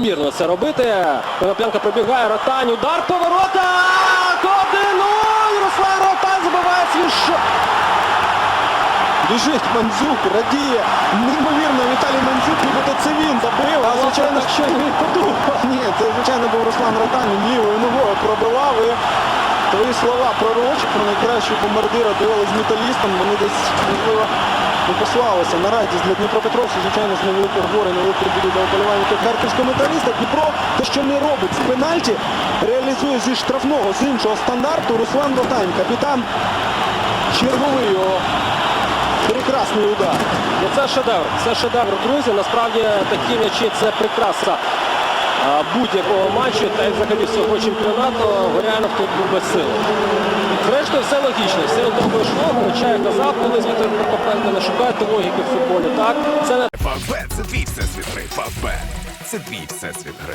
Мірно це робити. Коноп'янка пробігає, Ротань, удар поворота! 1-0! Руслан Ротань забиває свій шот. Біжить Мандзюк, радіє. Неймовірно, Віталій Мандзюк, нібито це він забив. А звичайно, що він подумав. ні, це звичайно був Руслан Ротань, він лівою ногою пробивав. І твої слова пророчі про найкращого бомбардира дуели з металістом. Вони десь можливо не послалися. На радість для Дніпропетровська, звичайно ж, невелике горе, невелике буде до вболівальників харківського металіста. Дніпро те, що не робить з пенальті, реалізує зі штрафного, з іншого стандарту. Руслан Ротань, капітан черговий його. Прекрасний удар. Ну, це шедевр. Це шедевр, друзі. Насправді такі м'ячі це прикраса а, будь-якого матчу, та й взагалі всього чемпіонату. Горянов тут був без сили. Зрештою, все логічно, все добре йшло, хоча я казав, колись Віктор Прокопенко, не шукайте логіки в футболі. Так, це не Фавбет це твій всесвіт гри. Фавбет це твій всесвіт гри.